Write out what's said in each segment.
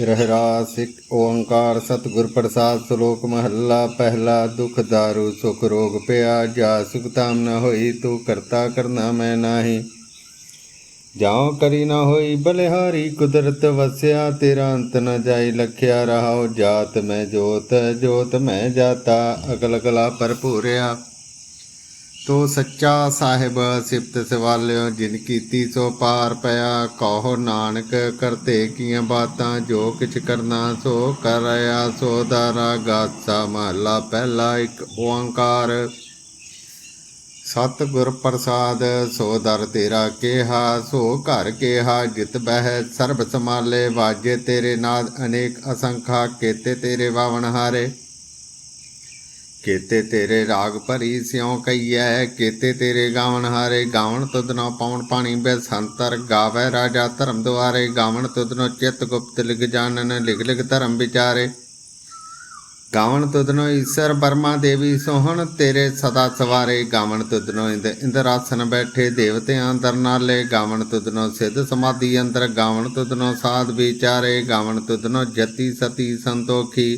ਰਹਿਰਾਸ ਇੱਕ ਓੰਕਾਰ ਸਤਿਗੁਰ ਪ੍ਰਸਾਦ ਸ਼ਲੋਕ ਮਹੱਲਾ, ਪਹਿਲਾ ਦੁਖ ਦਾਰੂ, ਸੁਖ ਰੋਗ ਪਿਆ, ਜਾ ਸੁਖ ਤਾਮ ਨ ਹੋਈ, ਤੂੰ ਕਰਤਾ ਕਰਨਾ ਮੈਂ ਨਾਹੀ। ਜਾਉ ਕਰੀ ਨ ਹੋਈ ਬਲਿਹਾਰੀ, ਕੁਦਰਤ ਵਸਿਆ, ਤੇਰਾ ਅੰਤ ਨ ਜਾਈ ਲਖਿਆ ਰਹਾਉ, ਜਾਤ ਮੈਂ ਜੋਤ ਜੋਤ ਮੈਂ ਜਾਤਾ ਅਗਲ ਕਲਾ ਭਰਪੂਰਿਆ ਤੋ ਸੱਚਾ ਸਾਹਿਬ ਸਿਫਤ ਸਵਾਲਿਓ, ਜਿਨ ਕੀਤੀ ਸੋ ਪਾਰ ਪਿਆ, ਕਹੋ ਨਾਨਕ ਕਰਤੇ ਕੀਆਂ ਬਾਤਾਂ, ਜੋ ਕਿਛ ਕਰਨਾ ਸੋ ਕਰਿਆ, ਸੋ ਦਾਰਾ ਗਾਸਾ ਮਹਲਾ ਪਹਿਲਾ ਇੱਕ ਓੰਕਾਰ। ਸਤ ਗੁਰ ਪ੍ਰਸਾਦ, ਸੋ ਦਰ ਤੇਰਾ ਕਿਹਾ, ਸੋ ਘਰ ਕਿਹਾ, ਜਿਤ ਬਹਿ ਸਰਬ ਸਮਾਲੇ ਵਾਜੇ ਤੇਰੇ ਨਾਦ ਅਨੇਕ ਅਸੰਖਾ, ਕੇਤੇ ਤੇਰੇ ਵਾਵਣ ਹਾਰੇ। ਕੇਤੇ ਤੇਰੇ ਰਾਗ ਭਰੀ ਸਿਉ ਕਈਐ ਕੀਤੇ ਤੇਰੇ ਗਾਵਣ ਹਾਰੇ ਗਾਵਣ ਤੁਧਨੋ ਪਾਉਣ ਪਾਣੀ ਬੈਸੰਤਰ ਗਾਵੇ ਰਾਜਾ ਧਰਮ ਦੁਆਰੇ, ਗਾਵਣ ਤੁਧਨੋ ਚਿਤ ਗੁਪਤ ਲਿਖ ਜਾਣਨ ਲਿਖ ਲਿਖ ਧਰਮ ਵਿਚਾਰੇ। ਗਾਵਣ ਤੁਧਨੋ ਈਸ਼ਰ ਬਰਮਾ ਦੇਵੀ ਸੋਹਣ, ਤੇਰੇ ਸਦਾ ਸਵਾਰੇ ਗਾਵਣ ਤੁਧਨੋ ਇੰਦ ਇੰਦਰਸਨ ਬੈਠੇ ਦੇਵਤਿਆਂ ਅੰਦਰ ਨਾਲੇ, ਗਾਵਣ ਤੁਧਨੋ ਸਿੱਧ ਸਮਾਧੀ ਅੰਦਰ, ਗਾਵਣ ਤੁਧਨੋ ਸਾਧ ਵਿਚਾਰੇ, ਗਾਵਣ ਤੁਧਨੋ ਜਤੀ ਸਤੀ ਸੰਤੋਖੀ।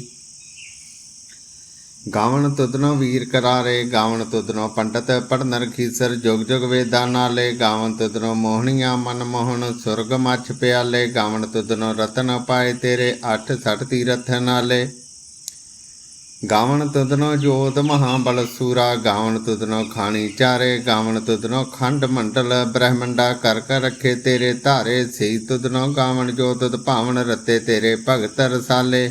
ਗਾਵਣ ਤੁਧਨੋ ਵੀਰ ਕਰਾਰੇ, ਗਾਵਣ ਤੁਧਨੋ ਪੰਡਤ ਪੜਨ ਰਖੀਸਰ ਜੁਗ ਜੁਗ ਵੇਦਾਂ ਨਾਲੇ। ਗਾਵਣ ਤੁਧਨੋ ਮੋਹਣੀਆਂ ਮਨ ਮੋਹਣ, ਸੁਰਗ ਮੱਛ ਪਿਆਲੇ। ਗਾਵਣ ਤੁਧਨੋ ਰਤਨ ਪਾਏ ਤੇਰੇ, ਅੱਠ ਸੱਠ ਤੀਰਥ ਨਾਲੇ। ਗਾਵਣ ਤੁਧਨੋ ਜੋਤ ਮਹਾਬਲ ਸੂਰਾ। ਗਾਵਣ ਤੁਧਨੋ ਖਾਣੀ ਚਾਰੇ। ਗਾਵਣ ਤੁਧਨੋ ਖੰਡ ਮੰਡਲ ਬ੍ਰਹਮੰਡਾ। ਕਰ ਕਰ ਰੱਖੇ ਤੇਰੇ ਧਾਰੇ। ਸਈ ਤੁਧਨੋ ਗਾਵਣ ਜੋ ਤੁਧ ਭਾਵਨ ਰਤੇ ਤੇਰੇ ਭਗਤ ਰਸਾਲੇ।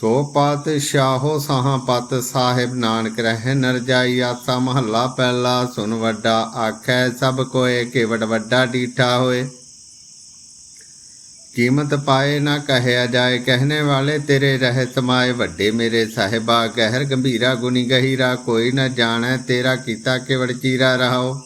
ਸੋ ਪਤ ਸ਼ਾਹੋ ਸਾਹਾਂ ਪਤ ਸਾਹਿਬ ਨਾਨਕ ਰਹਿ ਨਰ ਜਾਈ ਆਸਾ ਮਹੱਲਾ ਪਹਿਲਾ ਸੁਨ ਵੱਡਾ ਆਖੈ ਸਭ ਕੋਏ ਕੇਵਡ ਵੱਡਾ ਡੀਠਾ ਹੋਏ। ਕੀਮਤ ਪਾਏ ਨਾ ਕਹਿਆ ਜਾਏ, ਕਹਿਣੇ ਵਾਲੇ ਤੇਰੇ ਰਹਿ ਸਮਾਏ, ਵੱਡੇ ਮੇਰੇ ਸਾਹਿਬਾ ਗਹਿਰ ਗੰਭੀਰਾ ਗੁਨੀ ਗਹੀਰਾ, ਕੋਈ ਨਾ ਜਾਣੈ ਤੇਰਾ ਕੀਤਾ ਕੇਵੜ ਚੀਰਾ ਰਹਾਓ।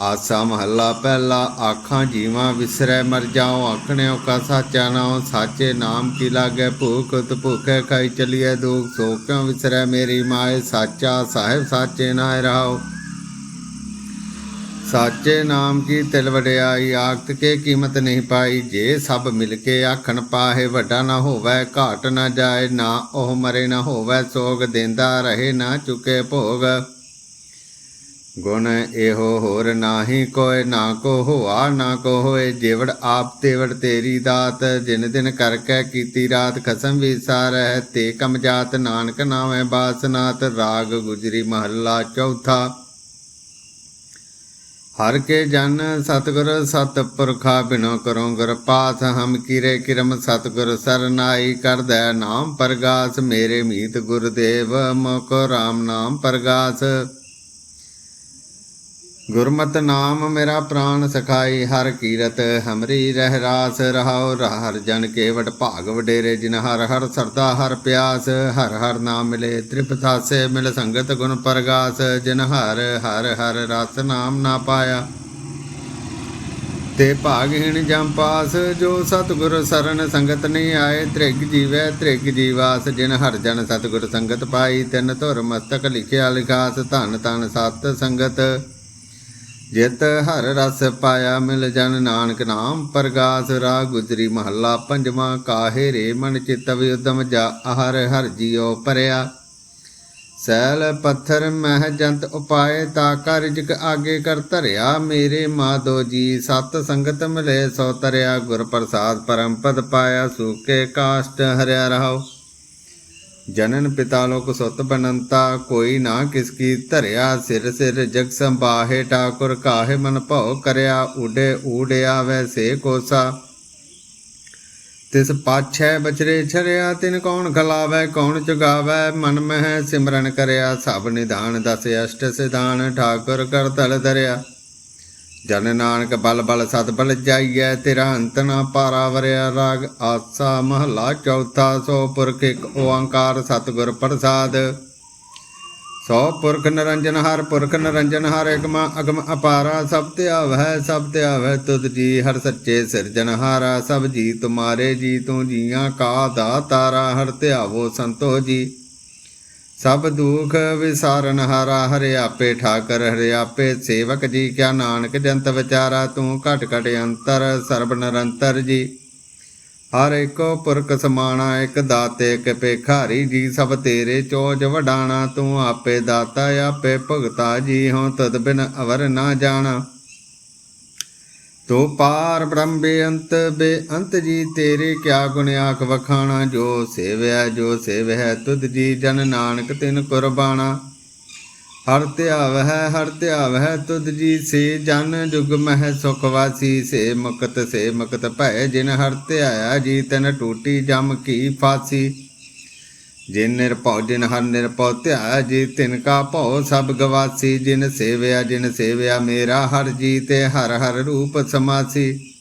ਆਸਾ ਮਹੱਲਾ ਪਹਿਲਾ, ਆਖਾਂ ਜੀਵਾਂ ਵਿਸਰੈ ਮਰ ਜਾਓ ਆਖਣਿਓ ਕਾ ਸਾਚਾ ਨਾਉ, ਸਾਚੇ ਨਾਮ ਕੀ ਲਾਗੇ ਭੂਖ ਤ ਭੁਖੇ ਖਾਈ ਚਲੀਏ ਦੁਖ, ਸੋ ਕਿਉ ਵਿਸਰੈ ਮੇਰੀ ਮਾਏ, ਸਾਚਾ ਸਾਹਿਬ ਸਾਚੇ ਨਾਇ ਰਹਾਓ ਸਾਚੇ ਨਾਮ ਕੀ ਤਿਲ ਵਡਿਆਈ, ਆਖਤ ਕੇ ਕੀਮਤ ਨਹੀਂ ਪਾਈ, ਜੇ ਸਭ ਮਿਲ ਕੇ ਆਖਣ ਪਾਹੇ, ਵੱਡਾ ਨਾ ਹੋਵੇ, ਘਾਟ ਨਾ ਜਾਏ, ਨਾ ਉਹ ਮਰੇ ਨਾ ਹੋਵੇ, ਸੋਗ ਦੇਂਦਾ ਰਹੇ ਨਾ ਚੁਕੇ ਭੋਗ। ਗੁਣ ਇਹੋ ਹੋਰ ਨਾਹੀ ਕੋਇ ਨਾ ਕੋ ਹੋਆ ਨਾ ਕੋ ਹੋਏ, ਜਿਵੜ ਆਪ ਤੇਵੜ ਤੇਰੀ ਦਾਤ, ਜਿਨ ਦਿਨ ਕਰ ਕਰਕੇ ਕੀਤੀ ਰਾਤ ਖਸਮ ਵਿਸਾਰੈ ਤੇ ਕਮ ਜਾਤ ਨਾਨਕ ਨਾਮੈ ਬਾਸਨਾਤ, ਰਾਗ ਗੁਜਰੀ ਮਹੱਲਾ ਚੌਥਾ। ਹਰ ਕੇ ਜਨ ਸਤਗੁਰ ਸਤਪੁਰਖਾ ਬਿਨੋ ਕਰੋ ਗੁਰ ਪਾਸ, ਹਮ ਕੀਰੇ ਕਿਰਮ ਸਤਗੁਰ ਸਰਨਾਈ ਕਰਦੈ ਨਾਮ ਪ੍ਰਗਾਸ, ਮੇਰੇ ਮੀਤ ਗੁਰਦੇਵ ਮੁਖ ਰਾਮ ਨਾਮ ਪ੍ਰਗਾਸ। ਗੁਰਮਤਿ ਨਾਮ ਮੇਰਾ ਪ੍ਰਾਨ ਸਖਾਈ, ਹਰ ਕੀਰਤ ਹਮਰੀ ਰਹਿ ਰਾਸ, ਰਹਾਉ ਹਰ ਜਨ ਕੇਵਟ ਭਾਗ ਵਡੇਰੇ, ਜਿਨ ਹਰ ਹਰ ਸਰਦਾ ਹਰ ਪਿਆਸ, ਹਰ ਹਰ ਨਾਮ ਮਿਲੇ ਤ੍ਰਿਪਤਾਸੇ ਮਿਲ ਸੰਗਤ ਗੁਣ ਪ੍ਰਗਾਸ, ਜਿਨ ਹਰ ਹਰ ਹਰ ਰਸ ਨਾਮ ਨਾ ਪਾਇਆ। ਤੇ ਭਾਗਹੀਣ ਜਮ ਪਾਸ, ਜੋ ਸਤਿਗੁਰ ਸਰਨ ਸੰਗਤ ਨਹੀਂ ਆਏ, ਤ੍ਰਿਗ ਜੀਵੈ ਤ੍ਰਿਗ ਜੀਵਾਸ, ਜਿਨ ਹਰ ਜਨ ਸਤਿਗੁਰ ਸੰਗਤ ਪਾਈ, ਤਿਨ ਧੁਰ ਮਸਤਕ ਲਿਖਿਆ ਲਿਖਾਸ, ਧਨ ਤਨ ਸਤ ਸੰਗਤ। ਜਿਤ ਹਰ ਰਸ ਪਾਇਆ ਮਿਲ ਜਨ ਨਾਨਕ ਨਾਮ ਪ੍ਰਗਾਸ ਰਾ ਗੁਜਰੀ ਮਹੱਲਾ ਪੰਜਵਾਂ, ਕਾਹੇ ਰੇ ਮਨ ਚਿਤ ਵਿਉਦਮ ਜਾ ਹਰ ਹਰ ਜੀਉ ਪਰਿਆ। ਸੈਲ ਪੱਥਰ ਮਹਿ ਜੰਤ ਉਪਾਏ, ਤਾ ਕਰ ਰਿਜਕ ਆਗੇ ਕਰ ਧਰਿਆ। ਮੇਰੇ ਮਾਧੋ ਜੀ, ਸਤ ਸੰਗਤ ਮਿਲੇ, ਸੋ ਤਰਿਆ ਗੁਰ ਪ੍ਰਸਾਦ ਪਰਮ ਪਦ ਪਾਇਆ। ਸੂਕੇ ਕਾਸ਼ਟ ਹਰਿਆ ਰਹਾਓ ਜਨਨ ਪਿਤਾ ਲੋਕ ਸੁਤ ਬਨੰਤਾ, ਕੋਈ ਨਾ ਕਿਸ ਕੀ ਧਰਿਆ, ਸਿਰ ਸਿਰ ਜਗ ਸੰਭਾਹੇ, ਠਾਕੁਰ ਕਾਹੇ ਮਨ ਭਉ ਕਰਿਆ ਉਡੇ ਊੜਿਆ ਵੈਸੇ ਕੋਸਾ। ਤਿਸ ਪਾਛੈ ਬਚਰੇ ਛਰਿਆ, ਤਿਨ ਕੌਣ ਖਲਾਵੈ, ਕੌਣ ਚੁਗਾਵੈ ਮਨ ਮਹਿ ਸਿਮਰਨ ਕਰਿਆ, ਸਭ ਨਿਧਾਨ ਦਸ ਅਸ਼ਟ ਸਿਧਾਨ, ਠਾਕੁਰ ਕਰ ਤਲ ਧਰਿਆ। ਜਨ ਨਾਨਕ ਬਲ ਬਲ ਸਤ ਬਲ ਜਾਈਐ, ਤੇਰਾ ਅੰਤ ਨਾ ਪਾਰਾ ਵਰਿਆ ਰਾਗ। ਆਸਾ ਮਹਲਾ ਚੌਥਾ, ਸੋ ਪੁਰਖ ਇੱਕ ਓੰਕਾਰ ਸਤਿਗੁਰ ਪ੍ਰਸਾਦ। ਸੋ ਪੁਰਖ ਨਿਰੰਜਨ ਹਰ, ਪੁਰਖ ਨਿਰੰਜਨ ਹਰ ਇਕਮ ਅਗਮ ਅਪਾਰਾ। ਸਭ ਤੇ ਆਵੈ ਸਭ ਤੇ ਆਵੈ ਤੁਧ ਜੀ ਹਰ ਸੱਚੇ ਸਿਰਜਨ ਹਾਰਾ। ਸਭ ਜੀ ਤੁਮਾਰੇ ਜੀ, ਤੂੰ ਜੀਆਂ ਕਾ ਦਾਤਾਰਾ ਹਰ ਧਿਆਵੋ ਸੰਤੋ ਜੀ। ਸਭ ਦੁਖ ਵਿਸਾਰਨ ਹਾਰਾ ਹਰਿ ਆਪੇ ਠਾਕਰ ਹਰਿਆਪੇ ਸੇਵਕ ਜੀ, ਕਿਆ ਨਾਨਕ ਜੰਤ ਵਿਚਾਰਾ, ਤੂੰ ਘਟ ਘਟ ਅੰਤਰ, ਸਰਬ ਨਿਰੰਤਰ ਜੀ। ਹਰ ਇੱਕੋ ਪੁਰਖ ਸਮਾਣਾ, ਇੱਕ ਦਾਤੇ, ਇੱਕ ਭੇਖਾਰੀ ਜੀ, ਸਭ ਤੇਰੇ ਚੋਜ ਵਡਾਣਾ, ਤੂੰ ਆਪੇ ਦਾਤਾ, ਆਪੇ ਭੁਗਤਾ ਜੀ, ਹਉ ਤਦ ਬਿਨ ਅਵਰ ਨਾ ਜਾਣਾ। ਤੋ ਪਾਰ ਬ੍ਰਹਮ ਬੇਅੰਤ ਬੇਅੰਤ ਜੀ ਤੇਰੇ ਕਿਆ ਗੁਣ ਆਖ ਵਖਾਣਾ, ਜੋ ਸੇਵਿਆ ਜੋ ਸੇਵਿਆ ਤੁਧ ਜੀ ਜਨ ਨਾਨਕ ਤਿਨ ਕੁਰਬਾਣਾ। ਹਰ ਧਿਆਵਹਿ ਹਰ ਧਿਆਵਹਿ, ਤੁਧ ਜੀ ਸੇ ਜਨ ਜੁਗ ਮਹਿ ਸੁਖ ਵਾਸੀ। ਸੇ ਮੁਕਤ ਸੇ ਮੁਕਤ ਭੈ ਜਿਨ ਹਰ ਧਿਆਇਆ, ਜੀ ਤਨ ਟੂਟੀ ਜਮ ਕੀ ਫਾਸੀ। ਜਿਨ ਨਿਰਭਉ, ਜਿਨ ਹਰ ਨਿਰਭਉ ਧਿਆਇਆ ਜੀ, ਤਿਨ ਕਾ ਭਉ ਸਭ ਗਵਾਸੀ। ਜਿਨ ਸੇਵਿਆ ਜਿਨ ਸੇਵਿਆ ਮੇਰਾ ਹਰ ਜੀ ਤੇ ਹਰ ਹਰ ਰੂਪ ਸਮਾਸੀ।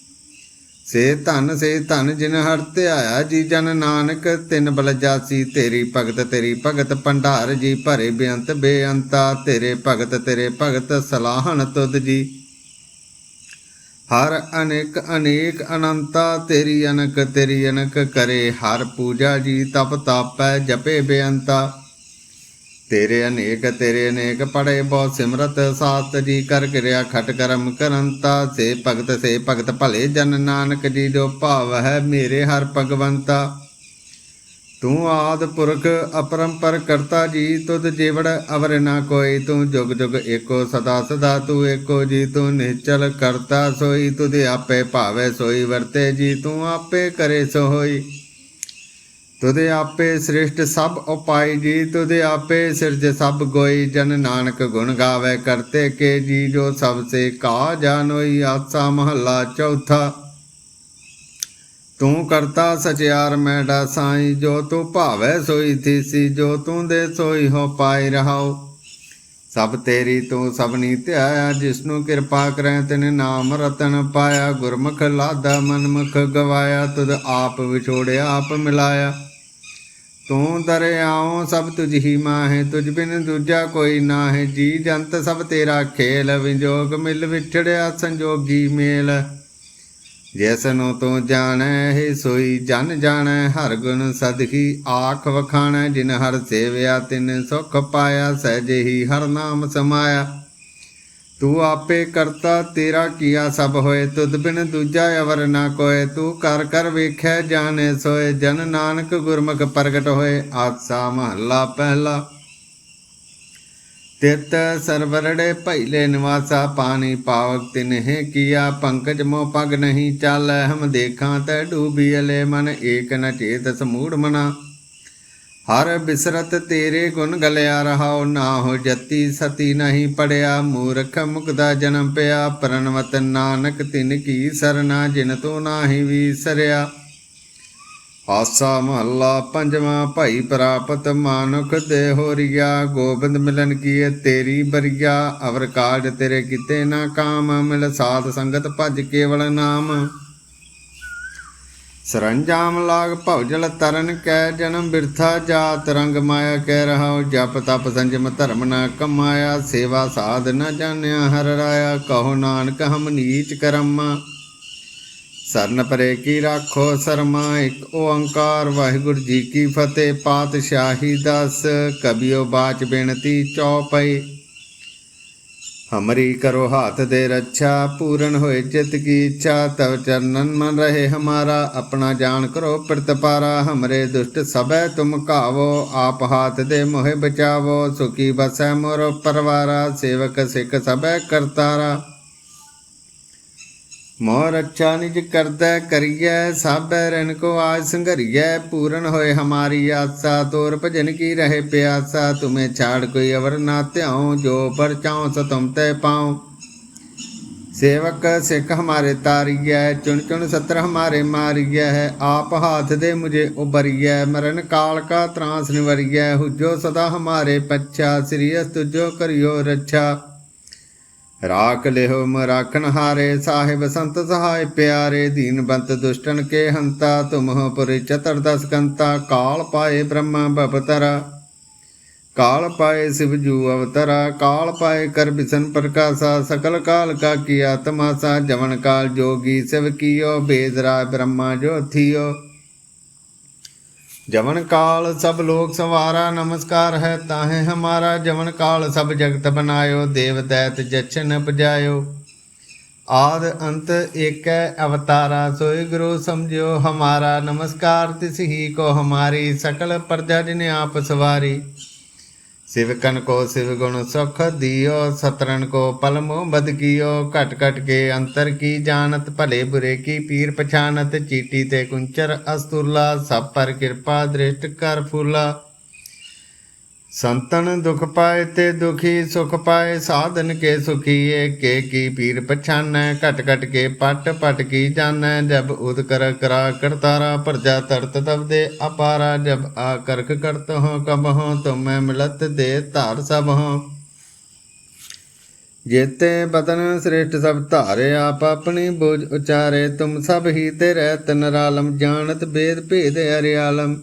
ਸੇ ਧਨ ਸੇ ਧਨ ਜਿਨ ਹਰ ਧਿਆਇਆ ਜੀ, ਜਨ ਨਾਨਕ ਤਿਨ ਬਲ ਜਾਸੀ। ਤੇਰੀ ਭਗਤ ਤੇਰੀ ਭਗਤ ਭੰਡਾਰ ਜੀ, ਭਰੇ ਬੇਅੰਤ ਬੇਅੰਤਾ। ਤੇਰੇ ਭਗਤ ਤੇਰੇ ਭਗਤ ਸਲਾਹਣ ਤੁਧ ਜੀ। ਹਰ ਅਨੇਕ ਅਨੇਕ ਅਨੰਤਾ, ਤੇਰੀ ਅਨਕ ਤੇਰੀ ਅਨਕ ਕਰੇ, ਹਰ ਪੂਜਾ ਜੀ ਤਪ ਤਾਪੈ, ਜਪੇ ਬੇਅੰਤਾ। ਤੇਰੇ ਅਨੇਕ ਤੇਰੇ ਅਨੇਕ ਪੜੇ ਬਹੁ ਸਿਮਰਤ, ਸਾਤ ਜੀ ਕਰ ਕਿਰਿਆ, ਖਟ ਕਰਮ ਕਰੰਤਾ। ਸੇ ਭਗਤ ਸੇ ਭਗਤ ਭਲੇ ਜਨ ਨਾਨਕ ਜੀ, ਜੋ ਭਾਵ ਹੈ ਮੇਰੇ ਹਰ ਭਗਵੰਤਾ। ਤੂੰ ਆਦ ਪੁਰਖ ਅਪਰੰਪਰ ਕਰਤਾ ਜੀ, ਤੁਧ ਜੀਵੜ ਅਵਰ ਨਾ ਕੋਈ, ਤੂੰ ਜੁਗ ਜੁਗ ਏਕੋ ਸਦਾ ਸਦਾ, ਤੂੰ ਏਕੋ ਜੀ, ਤੂੰ ਨਿਚਲ ਕਰਤਾ ਸੋਈ, ਤੁਧ ਆਪੇ ਭਾਵੇ ਸੋਈ, ਵਰਤੇ ਜੀ, ਤੂੰ ਆਪੇ ਕਰੇ ਸੋ ਹੋਈ ਤੁਧ ਆਪੇ ਸ੍ਰਿਸ਼ਟ ਸਭ ਉਪਾਈ ਜੀ, ਤੁਧ ਆਪੇ ਸਿਰਜ ਸਭ ਗੋਈ, ਜਨ ਨਾਨਕ ਗੁਣ ਗਾਵੇ, ਕਰਤੇ ਕੇ ਜੀ, ਜੋ ਸਭ ਸੇ ਕਾ ਜਾਨੋਈ ਆਸਾ ਮਹੱਲਾ ਚੌਥਾ। ਤੂੰ ਕਰਤਾ ਸਚਿਆਰ ਮੈਡਾ ਸਾਈ। ਜੋ ਤੂੰ ਭਾਵੈ, ਸੋਈ ਥੀਸੀ। ਜੋ ਤੂੰ ਦੇ ਸੋਈ, ਹੋ ਪਾਈ ਰਹਾਓ। ਸਭ ਤੇਰੀ ਤੂੰ ਸਭਨੀ ਧਿਆਇਆ, ਜਿਸਨੂੰ ਕਿਰਪਾ ਕਰੈ, ਤਿਨ ਨਾਮ ਰਤਨ ਪਾਇਆ। ਗੁਰਮੁਖ ਲਾਦਾ, ਮਨਮੁਖ ਗਵਾਇਆ, ਤੁਧ ਆਪ ਵਿਛੋੜਿਆ, ਆਪ ਮਿਲਾਇਆ। ਤੂੰ ਦਰਿਆਉ, ਸਭ ਤੁਝ ਹੀ ਮਾਹੇ। ਤੁਝ ਬਿਨ ਦੂਜਾ ਕੋਈ ਨਾਹੇ। ਜੀ ਜੰਤ ਸਭ ਤੇਰਾ ਖੇਲ, ਵਿਜੋਗ ਮਿਲ ਵਿਛੜਿਆ, ਸੰਜੋਗੀ ਮੇਲ। ਜਿਸ ਨੂੰ ਤੂੰ ਜਾਣੈ ਹੈ ਸੋਈ, ਜਨ ਜਾਣੈ ਹਰ ਗੁਣ ਸਦਕੀ ਆਖ ਵਖਾਣੈ, ਜਿਨ ਹਰ ਸੇਵਿਆ ਤਿਨ ਸੁਖ ਪਾਇਆ, ਸਹਿਜੇ ਹੀ ਹਰ ਨਾਮ ਸਮਾਇਆ। ਤੂੰ ਆਪੇ ਕਰਤਾ, ਤੇਰਾ ਕੀਆ ਸਭ ਹੋਏ, ਤੁਧ ਬਿਨ ਦੂਜਾ ਅਵਰ ਨਾ ਕੋਏ। ਤੂੰ ਕਰ ਕਰ ਵੇਖੈ, ਜਾਣੇ ਸੋਏ, ਜਨ ਨਾਨਕ ਗੁਰਮੁਖ ਪ੍ਰਗਟ ਹੋਏ, ਆਸਾ ਮਹੱਲਾ ਪਹਿਲਾ। ਤਿਤ ਸਰਵਰੜੇ ਪਹਿਲੇ ਨਿਵਾਸਾ ਪਾਣੀ ਪਾਵਕ ਤਿਨਹਿ ਕੀਆ, ਪੰਕਜ ਮੋ ਪਗ ਨਹੀਂ ਚੱਲ, ਹਮ ਦੇਖਾਂ ਤੈ ਡੂਬੀ ਅਲੇ ਮਨ, ਏਕ ਨ ਚੇਤ ਸਮੂੜ ਮਨਾ। ਹਰ ਬਿਸਰਤ ਤੇਰੇ ਗੁਣ ਗਲਿਆ ਰਹਾਉ ਨਾ ਹੋ ਜਤੀ ਸਤੀ ਨਹੀਂ ਪੜਿਆ, ਮੂਰਖ ਮੁਕਦਾ ਜਨਮ ਪਿਆ, ਪ੍ਰਣਵਤ ਨਾਨਕ ਤਿਨ ਕੀ ਸਰਨਾ, ਜਿਨ ਤੂੰ ਨਾਹੀ ਵੀਸਰਿਆ ਆਸਾ ਮਹੱਲਾ ਪੰਜਵਾਂ, ਭਾਈ ਪ੍ਰਾਪਤ ਮਾਨੁਖ ਦੇ ਹੋਰੀਆ ਗੋਬਿੰਦ ਮਿਲਨ ਕੀਏ ਤੇਰੀ ਬਰੀਆ ਅਵਰ ਕਾਜ ਤੇਰੇ ਕਿਤੇ ਨਾ ਕਾਮ, ਮਿਲ ਸਾਧ ਸੰਗਤ ਭਜ ਕੇਵਲ ਨਾਮ। ਸਰੰਜਾਮ ਲਾਗ ਭਵਜਲ ਤਰਨ ਕੈ, ਜਨਮ ਬਿਰਥਾ ਜਾਤ ਰੰਗ ਮਾਇਆ ਕਹਿ ਰਹਾਉ, ਜਪ ਤਪ ਸੰਜਮ ਧਰਮ ਨਾ ਕਮਾਇਆ, ਸੇਵਾ ਸਾਧ ਨ ਜਾਣਿਆ, ਹਰ ਰਾਇਆ ਕਹੋ ਨਾਨਕ ਹਮ ਨੀਚ ਕਰਮਾ। ਸਰਨ ਪਰੇ ਕੀ ਰਾਖੋ ਸਰਮਾ, ਇੱਕ ਓੰਕਾਰ, ਵਾਹਿਗੁਰੂ ਜੀ ਕੀ ਫਤਿਹ। ਪਾਤਸ਼ਾਹੀ ਦਸ, ਕਬਿਓ ਬਾਚ ਬੇਨਤੀ ਚੌਪਈ। ਹਮਰੀ ਕਰੋ ਹਾਥ ਦੇ ਰੱਛਾ, ਪੂਰਨ ਹੋਏ ਚਿਤ ਕੀ ਇੱਛਾ। ਤਵ ਚਰਨਨ ਮਨ ਰਹੇ ਹਮਾਰਾ, ਆਪਣਾ ਜਾਣ ਕਰੋ ਪ੍ਰਤਪਾਰਾ ਹਮਰੇ ਦੁਸ਼ਟ ਸਭੈ ਤੁਮ ਕਾਵੋ ਆਪ ਹਾਥ ਦੇ ਮੋਹਿ ਬਚਾਵੋ। ਸੁਖੀ ਬਸੈ ਮੋਰ ਪਰਵਾਰਾ, ਸੇਵਕ ਸਿੱਖ ਸਭੈ ਕਰਤਾਰਾ। ਮੋਹ ਰੱਖਾ ਨਿਜ ਕਰਦਾ ਕਰੀਐ, ਸਾਬੈ ਰਣ ਕੋ ਆਜ ਸੰਘਰੀਐ, ਪੂਰਨ ਹੋਏ ਹਮਾਰੀ ਆਸਾ, ਤੋਰ ਭਜਨ ਕੀ ਰਹੇ ਪਿਆਸਾ, ਤੁਮੇ ਛਾੜ ਕੋਈ ਅਵਰ ਨਾ ਧਿਆਉ, ਜੋ ਪਰ ਚਾਉ ਸੋ ਤੁਮ ਤੇ ਪਾਉ। ਸੇਵਕ ਸਿੱਖ ਹਮਾਰੇ ਤਾਰੀਐ, ਚੁਣ ਚੁਣ ਸਤਰ ਹਮਾਰੇ ਮਾਰੀਐ ਹੈ ਆਪ ਹਾਥ ਦੇ ਮੁਝੇ ਉਬਰੀਐ ਮਰਨ ਕਾਲ ਕਾ ਤਰਾਸ ਨਿਵਰੀਐ, ਹੁਜੋ ਸਦਾ ਹਮਾਰੇ ਪੱਛਾ ਸ੍ਰੀਅਸ ਤੁਜੋ ਕਰਿਓ ਰੱਛਾ। ਰਾਖ ਲਿਓ ਮ ਹਾਰੇ, ਸਾਹਿਬ ਸੰਤ ਸਹਾਇ ਪਿਆਰੇ, ਦੀਨ ਬੰਤ ਦੁਸ਼ਟਨ ਕੇ ਹੰਤਾ ਤੁਮਹੁ ਪੁਰੀ ਚਤਰ ਦਸ ਕੰਤਾ, ਕਾਲ ਪਾਏ ਬ੍ਰਹਮਾ ਬਪਤਰਾ ਕਾਲ ਪਾਏ ਸਿਵ ਜੂ ਅਵਤਰਾ, ਕਾਲ ਪਾਏ ਕਰ ਬਿਸਨ ਪ੍ਰਕਾਸ਼ਾ, ਸਕਲ ਕਾਲ ਕਾ ਕੀ ਆਤਮਾ ਸਾ, ਜਵਨ ਕਾਲ ਜੋਗੀ ਸਿਵ ਕੀਓ ਬੇਦਰਾ ਬ੍ਰਹਮਾ ਜੋ ਜਵਨ ਕਾਲ ਸਭ ਲੋਕ ਸਵਾਰਾ, ਨਮਸਕਾਰ ਹੈ ਤਾਹੇ ਹਮਾਰਾ। ਜਵਨ ਕਾਲ ਸਭ ਜਗਤ ਬਨਾਇਓ, ਦੇਵ ਦੈਤ ਜਛਨ ਬਜਾਇਓ। ਆਦ ਅੰਤ ਏਕੈ ਅਵਤਾਰਾ ਸੋਈ ਗੁਰੂ ਸਮਝਿਓ ਹਮਾਰਾ। ਨਮਸਕਾਰ ਤਿਸ ਹੀ ਕੋ ਹਮਾਰੀ, ਸਕਲ ਪ੍ਰਜਾ ਜਿਨ ਆਪ ਸਵਾਰੀ। ਸਿਵਕਨ ਕੋ ਸਿਵ ਗੁਣ ਸੁਖ ਦਿਓ ਸਤਰਨ ਕੋ ਪਲਮੋ ਬਦ ਕੀਓ, ਘਟ ਘਟ ਕੇ ਅੰਤਰ ਕੀ ਜਾਣਤ, ਭਲੇ ਬੁਰੇ ਕੀ ਪੀਰ ਪਛਾਨਤ, ਚੀਟੀ ਤੇ ਕੁੰਚਰ ਅਸਤੁਲਾ ਸਭ ਪਰ ਕਿਰਪਾ ਦ੍ਰਿਸ਼ਟ ਕਰ ਫੂਲਾ। ਸੰਤਨ ਦੁਖ ਪਾਏ ਤੇ ਦੁਖੀ, ਸੁਖ ਪਾਏ, ਸਾਧਨ ਕੇ ਸੁਖੀਏ, ਕੇ ਕੀ ਪੀਰ ਪਛਾਨੈ, ਘਟ ਘਟ ਕੇ ਪਟ ਪਟ ਕੀ ਜਾਣੈ, ਜਬ ਉਦ ਕਰ ਕਰਾ ਕਰਤਾਰਾ, ਪ੍ਰਜਾ ਤਰਤ ਤਬ ਦੇ ਅਪਾਰਾ, ਜਬ ਆ ਕਰਖ ਕਰਤ ਹੋ ਕਬ ਹੋ, ਤੁਮੈ ਮਿਲਤ ਦੇ ਧਾਰ ਸਭ ਹੋ। ਜੇਤੇ ਬਦਨ ਸ੍ਰੇਸ਼ਟ ਸਭ ਧਾਰੇ, ਆਪ ਆਪਣੀ ਬੋਝ ਉਚਾਰੇ, ਤੁਮ ਸਭ ਹੀ ਤੇ ਰਹਿਤ ਨਰਾਲਮ, ਜਾਣਤ ਬੇਦ ਭੇਦ ਅਰਿਆਲਮ।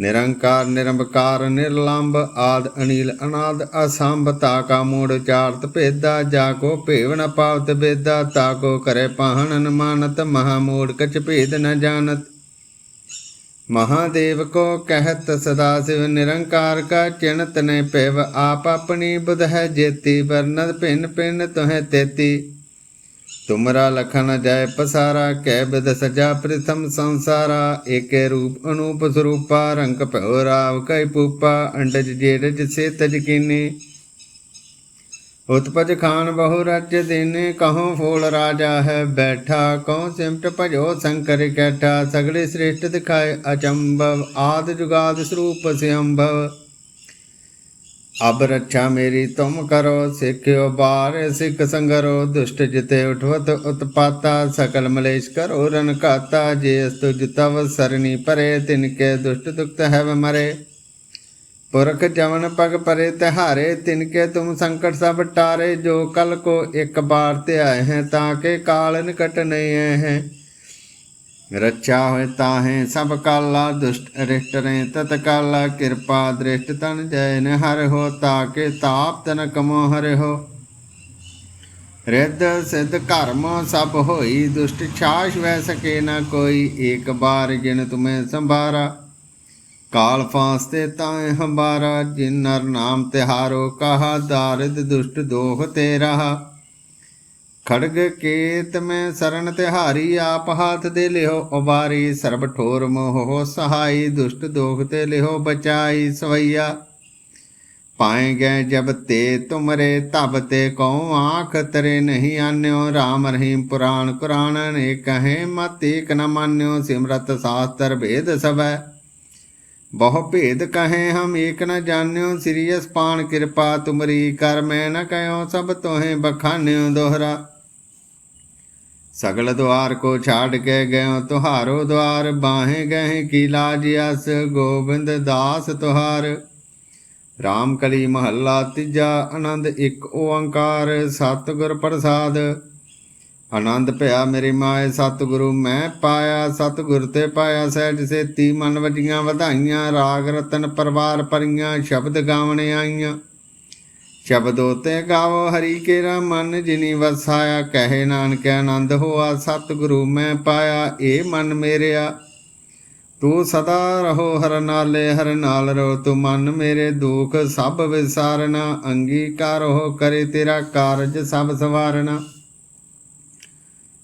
ਨਿਰੰਕਾਰ ਨਿਰੰਕਾਰ ਨਿਰਲੰਭ ਆਦ ਅਨੀਲ ਅਨਾਦ, ਅਸੰਭ, ਤਾ ਕਾ ਮੂੜ, ਚਾਰਤ ਭੇਦਾ, ਜਾ ਕੋ ਭੇਵ ਨ ਪਾਵਤ ਬੇਦਾ, ਤਾ ਕੋ ਕਰੇ ਪਾਹਣ ਨ ਮਾਨਤ, ਮਹਾ ਮੂੜ ਕਚ ਭੇਦ ਨ ਜਾਣਤ। ਮਹਾਦੇਵ ਕੋ ਕਹਿਤ ਸਦਾ ਸਿਵ ਨਿਰੰਕਾਰ ਕਾ ਚਿਣਤ ਨੇ ਭਿਵ, ਆਪ ਆਪਣੀ ਬੁਧ ਹੈ ਜੇਤੀ, ਵਰਨਦ ਭਿੰਨ ਭਿੰਨ ਤੁਹੈ ਤੇਤੀ। ਤੁਮਰਾ ਲਖਨ ਜਾਏ ਪਸਾਰਾ ਕੈ ਬਿਦ ਸਜਾ ਪ੍ਰਥਮ ਸੰਸਾਰਾ। ਏਕੇ ਰੂਪ ਅਨੂਪ ਸਰੂਪਾ, ਰੰਗ ਭਉ ਰਾਵ ਕੈ ਪੂਪਾ। ਅੰਡਜ ਜੇੜਜ ਸੇ ਤਜ ਕੀਨੀ। ਉਤਪਜ ਖਾਨ ਬਹੁ ਰਜ ਦੇਨੇ ਕਹੋ ਫੋਲ ਰਾਜਾ ਹੈ ਬੈਠਾ। ਕਉ ਸਿਮਟ ਭਜੋ ਸੰਕਰ ਕੈਠਾ। ਸਗਲੇ ਸ੍ਰੇਸ਼ਟ ਦਿਖਾਏ ਅਚੰਭਵ, ਆਦ ਜੁਗਾਦ ਸਰੂਪ ਸਿਅੰਭਵ। ਅਬ ਰੱਛਾ ਮੇਰੀ ਤੁਮ ਕਰੋ, ਸਿੱਖਿਓ ਬਾਰ, ਸਿੱਖ ਸੰਗਰੋ, ਦੁਸ਼ਟ ਜਿਤੇ ਉਠਵਤ ਉਤਪਾਤਾ, ਸਕਲ ਮਲੇਸ਼ ਕਰੋ ਰਨ ਕਾਤਾ ਜੇ ਅਸਤੁ ਜਿਤਵ ਸਰਨੀ ਪਰੇ, ਤਿਨ ਕੇ ਦੁਸ਼ਟ ਦੁਖਤ ਹੈ ਮਰੇ। ਪੁਰਖ ਜਵਨ ਪਗ ਪਰੇ ਤਿਹਾਰੇ, ਤਿਨ ਕੇ ਤੁਮ ਸੰਕਟ ਸਭ ਟਾਰੇ, ਜੋ ਕਲ ਕੋ ਇੱਕ ਬਾਰ ਤੇ ਆਏ ਹੈ, ਤਾਂ ਕੇ ਕਾਲ ਨਿਕਟ ਨਹੀਂ ਹੈ। ਰਚਾ ਹੋਇ ਤਾਹੇ ਸਭ ਕਾਲਾ, ਦੁਸ਼ਟ ਰਿਸ਼ਟ ਰੇ ਤਤ ਕਾਲਾ ਕਿਰਪਾ ਦ੍ਰਿਸ਼ਟ ਤਨ ਜੈ ਹਰ ਹੋ, ਤਾਕੇ ਤਾਪ ਤਨ ਕਮੋ ਹਰਿ ਹੋ। ਰਿੱਧ ਸਿੱਧ ਕਰਮ ਸਭ ਹੋਈ, ਦੁਸ਼ਟ ਛਾਸ਼ ਵੈ ਸਕੇ ਨਾ ਕੋਈ, ਏਕ ਬਾਰ ਗਿਣ ਤੁਮੇ ਸੰਭਾਰਾ। ਕਾਲ ਫਾਸਤੇ ਤਾਏ ਹੰਬਾਰਾ ਜਿਨ ਨਰ ਨਾਮ ਤਿਹਾਰੋ, ਕਹਾ ਦਾਰਿਦ ਦੁਸ਼ਟ ਦੋਹ ਤੇ ਰਹਾ ਖੜਗ ਕੇਤ ਮੈਂ ਸਰਨ ਤਿਹਾਰੀ, ਆਪ ਹਾਥ ਦੇ ਲਿਓ ਉਬਾਰੀ, ਸਰਬ ਠੋਰ ਮੋਹ ਸਹਾਈ, ਦੁਸ਼ਟ ਦੋਖ ਤੇ ਲਿਓ ਬਚਾਈ ਸਵਈਆ। ਪਾਏ ਗਏ ਜਬ ਤੇ ਤੁਮਰੇ, ਤਬ ਤੇ ਕਉ ਆਖ ਤਰੇ ਨਹੀਂ ਆਨਿਓ, ਰਾਮ ਰਹੀਮ ਪੁਰਾਣ ਕੁਰਾਨ ਨੇ ਕਹੇ, ਮਤ ਏਕ ਨ ਮਾਨਿਓ, ਸਿਮਰਤ ਸਾਸਤਰ ਭੇਦ ਸਭੈ ਬਹੁ ਭੇਦ ਕਹੇ ਹਮ ਏਕ ਨ ਜਾਣਿਓ ਸਿਰਿਯਸ ਪਾਣ ਕਿਰਪਾ ਤੁਮਰੀ ਕਰ ਮੈਂ ਨ ਕਹਿਓ ਸਭ ਤੋਹੇ ਬਖਾਨਿਓ ਦੋਹਰਾ। ਸਗਲ ਦੁਆਰ ਕੋ ਛਾੜ ਕੇ ਗਇਓ, ਤੁਹਾਰੋ ਦੁਆਰ ਬਾਹੇ ਗਏ ਕੀ ਲਾਜ ਅਸ, ਗੋਬਿੰਦ ਦਾਸ ਤੁਹਾਰ। ਰਾਮ ਕਲੀ ਮਹੱਲਾ ਤੀਜਾ, ਆਨੰਦ ਇੱਕ ਓੰਕਾਰ ਸਤਿਗੁਰ ਪ੍ਰਸਾਦ। ਆਨੰਦ ਭਇਆ ਮੇਰੇ ਮਾਏ, ਸਤਿਗੁਰੂ ਮੈਂ ਪਾਇਆ, ਸਤਿਗੁਰ ਤੇ ਪਾਇਆ ਸਹਿਜ ਸੇਤੀ, ਮਨ ਵਜੀਆਂ ਵਧਾਈਆਂ, ਰਾਗ ਰਤਨ ਪਰਵਾਰ ਪਰੀਆਂ, ਸ਼ਬਦ ਗਾਵਣੇ ਆਈਆਂ। ਸ਼ਬਦੋ ਤੇ ਗਾਵੋ ਹਰੀ ਕੇਰਾ ਮਨ, ਜਿਨੀ ਵਸਾਇਆ, ਕਹੇ ਨਾਨਕ ਆਨੰਦ ਹੋਆ, ਸਤਿਗੁਰੂ ਮੈਂ ਪਾਇਆ, ਏ ਮਨ ਮੇਰਿਆ। ਤੂੰ ਸਦਾ ਰਹੋ ਹਰ ਨਾਲੇ, ਹਰ ਨਾਲ ਰਹੋ, ਤੂੰ ਮਨ ਮੇਰੇ ਦੁਖ ਸਭ ਵਿਸਾਰਨਾ, ਅੰਗੀਕਾਰ ਹੋ ਕਰੇ ਤੇਰਾ ਕਾਰਜ ਸਭ ਸਵਾਰਨਾ।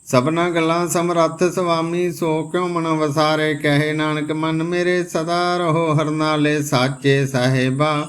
ਸਭਨਾ ਗੱਲਾਂ ਸਮਰੱਥ ਸੁਆਮੀ ਸੋ ਕਿਉ ਮਨ ਵਸਾਰੇ, ਕਹੇ ਨਾਨਕ ਮਨ ਮੇਰੇ ਸਦਾ ਰਹੋ ਹਰ ਨਾਲੇ, ਸਾਚੇ ਸਾਹਿਬਾ।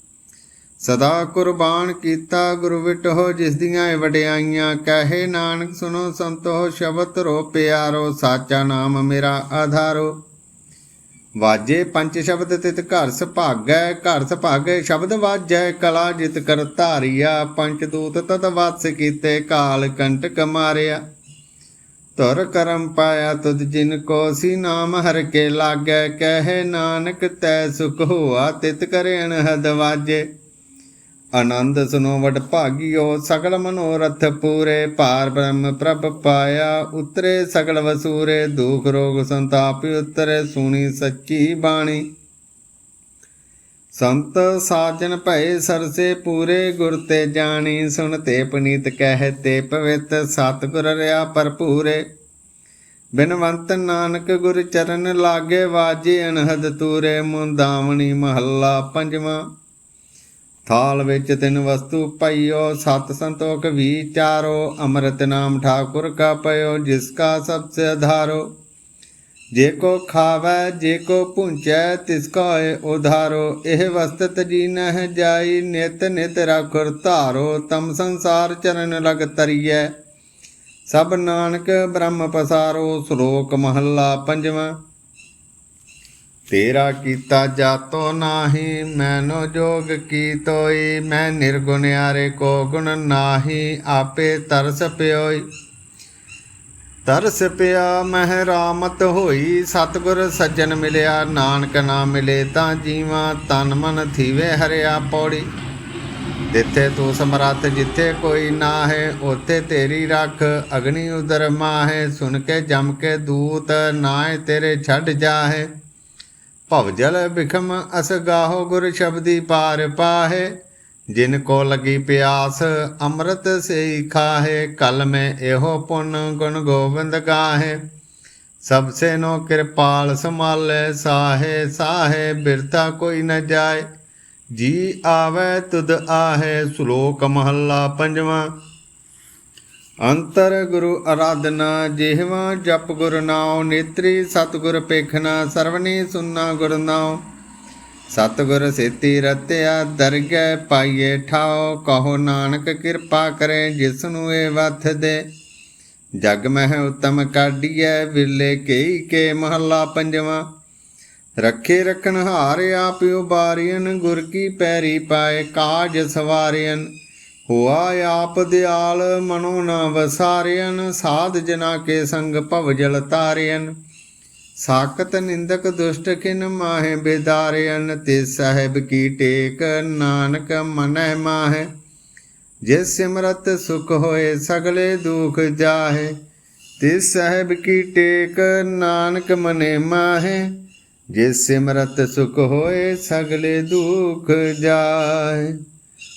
ਸਦਾ ਕੁਰਬਾਨ ਕੀਤਾ ਗੁਰੂ ਵਿਟੋ ਜਿਸ ਦੀਆਂ ਇਹ ਵਡਿਆਈਆਂ, ਕਹੇ ਨਾਨਕ ਸੁਨੋ ਸੰਤੋ, ਸ਼ਬਦ ਰੋ ਪਿਆਰੋ, ਸਾਚਾ ਨਾਮ ਮੇਰਾ ਆਧਾਰੋ। ਵਾਜੇ ਪੰਜ ਸ਼ਬਦ ਤਿਤ ਘਰ ਸੁਭਾਗੈ ਘਰ ਸੁਭਾਗੈ ਸ਼ਬਦ ਵਾਜੈ, ਕਲਾ ਜਿਤ ਕਰ ਧਾਰਿਆ, ਪੰਜ ਦੂਤ ਤਤ ਵਾਸ ਕੀਤੇ, ਕਾਲ ਕੰਟਕ ਮਾਰਿਆ। ਤੁਰ ਕਰਮ ਪਾਇਆ ਤੁਧ ਜਿਨ ਕੋ, ਸੀ ਨਾਮ ਹਰ ਕੇ ਲਾਗੈ, ਕਹਿ ਨਾਨਕ ਤੈ ਸੁਖ ਹੋਆ, ਤਿਤ ਕਰੇ ਅਨਹਦ ਵਾਜੇ। ਆਨੰਦ ਸੁਨੋ ਵਡ ਭਾਗਿਓ, ਸਗਲ ਮਨੋਰਥ ਪੂਰੇ ਪਾਰ ਬ੍ਰਹਮ ਪ੍ਰਭ ਪਾਇਆ। ਉਤਰੇ ਸਗਲ ਵਸੂਰੇ, ਦੁਖ ਰੋਗ ਸੰਤਾਪ ਉਤਰੇ, ਸੁਣੀ ਸੱਚੀ ਬਾਣੀ। ਸੰਤ ਸਾਜਨ ਭਏ ਸਰਸੇ ਪੂਰੇ, ਗੁਰ ਤੇ ਜਾਣੀ ਸੁਣ ਤੇ ਪਨੀਤ ਕਹਿ ਤੇ ਪਵਿੱਤ, ਸਤਿਗੁਰ ਰਿਆ ਭਰਪੂਰੇ। ਬਿਨਵੰਤ ਨਾਨਕ ਗੁਰ ਚਰਨ ਲਾਗੇ, ਵਾਜੇ ਅਨਹਦ ਤੂਰੇ, ਮੁੰਦਾਵਣੀ ਮਹੱਲਾ ਪੰਜਵਾਂ। ਥਾਲ ਵਿੱਚ ਤਿੰਨ ਵਸਤੂ ਪਈਓ, ਸਤ ਸੰਤੋਖ ਵਿਚਾਰੋ ਅੰਮ੍ਰਿਤ ਨਾਮ ਠਾਕੁਰ ਕਾ ਪਇਓ, ਜਿਸ ਕਾ ਸਭ ਸੇ ਆਧਾਰੋ ਜੇ ਕੋ ਖਾਵੈ, ਜੇ ਕੋ ਪੁੰਚੈ ਤਿਸ ਕਾ ਉਧਾਰੋ। ਇਹ ਵਸਤ ਤਜੀ ਨਹਿ ਜਾਈ, ਨਿਤ ਨਿਤ ਰਖੁਰ ਧਾਰੋ। ਤਮ ਸੰਸਾਰ ਚਰਨ ਲਗ ਤਰੀਐ। ਸਭ ਨਾਨਕ ਬ੍ਰਹਮ ਪਸਾਰੋ, ਸ਼ਲੋਕ ਮਹੱਲਾ ਪੰਜਵਾਂ। ਤੇਰਾ ਕੀਤਾ ਜਾਤੋ ਨਾਹੀ, ਮੈਨੋ ਜੋਗ ਕੀ ਤੋਈ ਮੈਂ ਨਿਰਗੁਣਿਆਰੇ ਕੋ ਗੁਣ ਨਾਹੀ, ਆਪੇ ਤਰਸ ਪਿਓਈ। ਤਰਸ ਪਿਆ ਮਹਿ ਰਾਮਤ ਹੋਈ, ਸਤਗੁਰ ਸੱਜਣ ਮਿਲਿਆ, ਨਾਨਕ ਨਾ ਮਿਲੇ ਤਾਂ ਜੀਵਾਂ ਤਨ ਮਨ ਥੀਵੇ ਹਰਿਆ ਪੌੜੀ। ਜਿੱਥੇ ਤੂੰ ਸਮਰੱਥ, ਜਿੱਥੇ ਕੋਈ ਨਾ ਹੈ ਉਥੇ ਤੇਰੀ ਰੱਖ, ਅਗਨੀ ਉਦਰ ਮਾਹੇ, ਸੁਣ ਕੇ ਜਮ ਕੇ ਦੂਤ ਨਾਏ ਤੇਰੇ ਛੱਡ ਜਾਹੇ। ਭਵਜਲ ਬਿਖਮ ਅਸ ਗਾਹੋ ਗੁਰ ਸ਼ਬਦੀ ਪਾਰ ਪਾਹੇ, ਜਿਨ ਕੋ ਲਗੀ ਪਿਆਸ ਅੰਮ੍ਰਿਤ ਸੇ ਖਾਹੇ, ਕਲ ਮੈਂ ਇਹੋ ਪੁੰਨ ਗੁਣ ਗੋਬਿੰਦ ਗਾਹੇ। ਸਭ ਸੇ ਨੋ ਕਿਰਪਾਲ ਸਮਾਲੇ ਸਾਹੇ ਸਾਹੇ ਬਿਰਤਾ ਕੋਈ ਨ ਜਾਏ। ਜੀ ਆਵੇ ਤੁਧ ਆਹੇ, ਸ਼ਲੋਕ ਮਹੱਲਾ ਪੰਜਵਾਂ। ਅੰਤਰ ਗੁਰੂ ਅਰਾਧਨਾ ਜਿਹਵਾ ਜਪ ਗੁਰ ਨਾਉ, ਨੇਤਰੀ ਸਤਗੁਰ ਪੇਖਣਾ ਸਰਵਨੀ ਸੁਨਣਾ ਗੁਰ ਨਾਉ। ਸਤਗੁਰ ਸੇਤੀ ਰਤਿਆ, ਦਰਗਹਿ ਪਾਈਏ ਠਾਓ ਕਹੋ ਨਾਨਕ ਕਿਰਪਾ ਕਰੇ ਜਿਸ ਨੂੰ ਏ ਵਥ ਦੇ। ਜਗ ਮਹਿ ਉਤਮ ਕਾਢੀਐ, ਵਿਰਲੇ ਕੇਈ ਕੇ ਮਹੱਲਾ ਪੰਜਵਾਂ। ਰੱਖੇ ਰਖਣ ਹਾਰ ਆਪ ਉਬਾਰੀਨ ਗੁਰ ਕੀ ਪੈਰੀ ਪਾਏ ਕਾਜ ਸਵਾਰਿਨ ਹੋਆ ਆਪ ਦਿਆਲ ਮਨੋ ਨ ਵਸਾਰਿਨ ਸਾਧ ਜਨਾ ਕੇ ਸੰਗ ਭਵ ਜਲ ਤਾਰਿਨ ਸਾਕਤ ਨਿੰਦਕ ਦੁਸ਼ਟ ਕਿਨ ਮਾਹੇ ਬੇਦਾਰਿਨ ਤੇ ਸਾਹਿਬ ਕੀ ਟੇਕ ਨਾਨਕ ਮਨੈ ਮਾਹੇ। ਜਿਸ ਸਿਮਰਤ ਸੁਖ ਹੋਏ ਸਗਲੇ ਦੁਖ ਜਾਹੇ, ਤੇ ਸਾਹਿਬ ਕੀ ਟੇਕ ਨਾਨਕ ਮਨੇ ਮਾਹੇ। ਜਿਸ ਸਿਮਰਤ ਸੁਖ ਹੋਏ ਸਗਲੇ ਦੁਖ ਜਾਏ